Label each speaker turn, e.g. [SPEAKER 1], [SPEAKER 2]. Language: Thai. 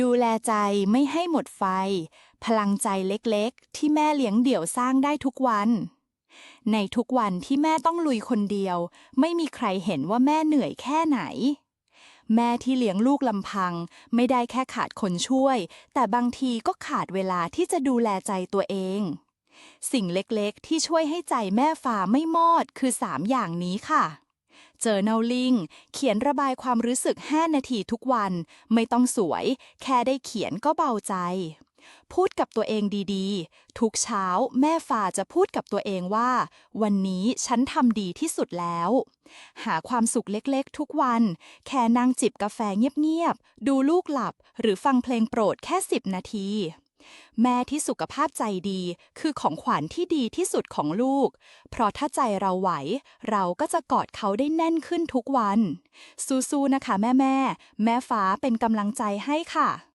[SPEAKER 1] ดูแลใจไม่ให้หมดไฟ พลังใจเล็กๆ ที่แม่เลี้ยงเดี่ยวสร้างได้ทุกวัน ในทุกวันที่แม่ต้องลุยคนเดียว ไม่มีใครเห็นว่าแม่เหนื่อยแค่ไหน แม่ที่เลี้ยงลูกลำพัง ไม่ได้แค่ขาดคนช่วย แต่บางทีก็ขาดเวลาที่จะดูแลใจตัวเอง สิ่งเล็กๆ ที่ช่วยให้ใจแม่ฟ้าไม่มอดคือ3อย่างนี้ค่ะ Journaling เขียนระบายความรู้สึก 5 นาทีทุกวัน ไม่ต้องสวย แค่ได้เขียนก็เบาใจ พูดกับตัวเองดีๆ ทุกเช้าแม่ฟ้าจะพูดกับตัวเองว่า วันนี้ฉันทำดีที่สุดแล้ว หาความสุขเล็กๆ ทุกวัน แค่นั่งจิบกาแฟเงียบๆ ดูลูกหลับ หรือฟังเพลงโปรดแค่ 10 นาที แม่ที่สุขภาพใจดีคือของขวัญที่ดีที่สุดของลูก เพราะถ้าใจเราไหว เราก็จะกอดเขาได้แน่นขึ้นทุกวัน สู้ๆนะคะแม่แม่ แม่ฟ้าเป็นกำลังใจให้ค่ะ